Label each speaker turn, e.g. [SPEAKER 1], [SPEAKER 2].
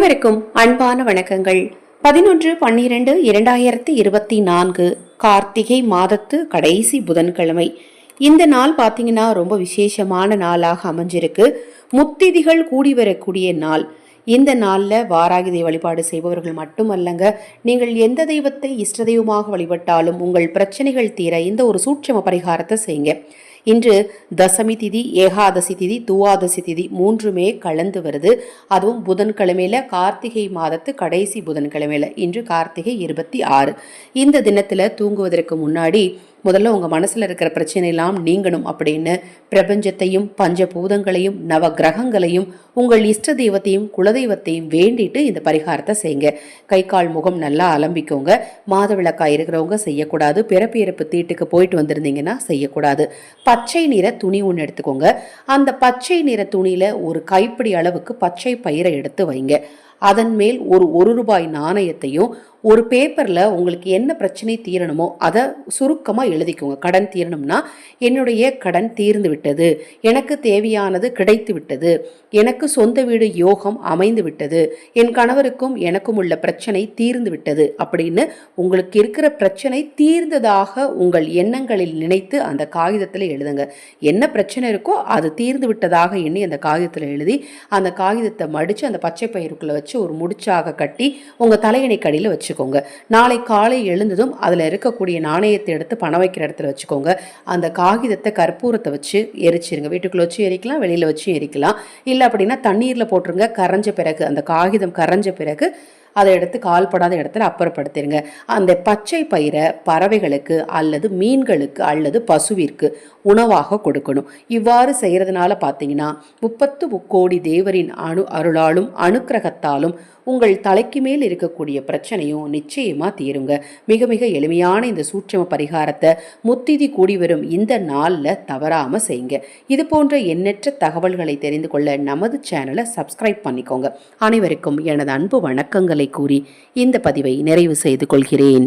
[SPEAKER 1] அனைவருக்கும் அன்பான வணக்கங்கள். பதினொன்று பன்னிரண்டு இரண்டாயிரத்தி இருபத்தி நான்கு கார்த்திகை மாதத்து கடைசி புதன்கிழமை. இந்த நாள் பார்த்தீங்கன்னா ரொம்ப விசேஷமான நாளாக அமைஞ்சிருக்கு. முத்திதிகள் கூடி வரக்கூடிய நாள். இந்த நாளில் வாராகி தெய்வ வழிபாடு செய்பவர்கள் மட்டுமல்லங்க நீங்கள் எந்த தெய்வத்தை இஷ்ட தெய்வமாக வழிபட்டாலும் உங்கள் பிரச்சனைகள் தீர இந்த ஒரு சூட்சம பரிகாரத்தை செய்யுங்க. இன்று தசமி திதி ஏகாதசி திதி துவாதசி திதி மூன்றுமே கலந்து வருது. அதுவும் புதன்கிழமையில் கார்த்திகை மாதத்து கடைசி புதன்கிழமையில் இன்று கார்த்திகை இருபத்தி ஆறு. இந்த தினத்தில் தூங்குவதற்கு முன்னாடி முதல்ல உங்கள் மனசில் இருக்கிற பிரச்சனையெல்லாம் நீங்கணும் அப்படின்னு பிரபஞ்சத்தையும் பஞ்சபூதங்களையும் நவ கிரகங்களையும் உங்கள் இஷ்ட தெய்வத்தையும் குலதெய்வத்தையும் வேண்டிட்டு இந்த பரிகாரத்தை செய்யுங்க. கை கால் முகம் நல்லா அலம்பிக்கோங்க. மாதவிளக்காய் இருக்கிறவங்க செய்யக்கூடாது. பிறப்பு இறப்பு தீட்டுக்கு போயிட்டு வந்திருந்தீங்கன்னா செய்யக்கூடாது. பச்சை நிற துணி ஒன்று எடுத்துக்கோங்க. அந்த பச்சை நிற துணியில் ஒரு கைப்பிடி அளவுக்கு பச்சை பயிரை எடுத்து வைங்க. அதன் மேல் ஒரு ஒரு ரூபாய் நாணயத்தையும் ஒரு பேப்பரில் உங்களுக்கு என்ன பிரச்சனை தீரணுமோ அதை சுருக்கமாக எழுதிக்கோங்க. கடன் தீரணும்னா என்னுடைய கடன் தீர்ந்து விட்டது. எனக்கு தேவையானது கிடைத்து விட்டது. எனக்கு சொந்த வீடு யோகம் அமைந்து விட்டது. என் கணவருக்கும் எனக்கும் உள்ள பிரச்சனை தீர்ந்து விட்டது அப்படின்னு உங்களுக்கு இருக்கிற பிரச்சனை தீர்ந்ததாக உங்கள் எண்ணங்களில் நினைத்து அந்த காகிதத்தில் எழுதுங்க. என்ன பிரச்சனை இருக்கோ அது தீர்ந்து விட்டதாக எண்ணி அந்த காகிதத்தில் எழுதி அந்த காகிதத்தை மடித்து அந்த பச்சை பயிருக்குள்ளே வச்சு ஒரு முடிச்சாக கட்டி உங்கள் தலையணை கடியில் வச்சுக்கோங்க. நாளை காலை எழுந்ததும் அதில் இருக்கக்கூடிய நாணயத்தை எடுத்து பணம் வைக்கிற இடத்துல வச்சுக்கோங்க. அந்த காகிதத்தை கற்பூரத்தை வச்சு எரிச்சிருங்க. வீட்டுக்குள்ளே வச்சு எரிக்கலாம் வெளியில் வச்சு எரிக்கலாம். இல்லை அப்படின்னா தண்ணீரில் போட்டுருங்க. கரைஞ்ச பிறகு அந்த காகிதம் கரைஞ்ச பிறகு அதை எடுத்து கால்படாத இடத்துல அப்புறப்படுத்திடுங்க அந்த பச்சை பயிரை பறவைகளுக்கு அல்லது மீன்களுக்கு அல்லது பசுவிற்கு உணவாக கொடுக்கணும். இவ்வாறு செய்கிறதுனால பார்த்தீங்கன்னா முப்பத்து முக்கோடி தேவரின் அணு அருளாலும் அனுக்கிரகத்தாலும் உங்கள் தலைக்கு மேல் இருக்கக்கூடிய பிரச்சனையும் நிச்சயமாக தீருங்க. மிக மிக எளிமையான இந்த சூட்சம பரிகாரத்தை முத்திதி கூடி வரும் இந்த நாளில் தவறாமல் செய்யுங்க. இது போன்ற எண்ணற்ற தகவல்களை தெரிந்து கொள்ள நமது சேனலை சப்ஸ்கிரைப் பண்ணிக்கோங்க. அனைவருக்கும் எனது அன்பு வணக்கங்களை கூறி இந்த பதிவை நிறைவு செய்து கொள்கிறேன்.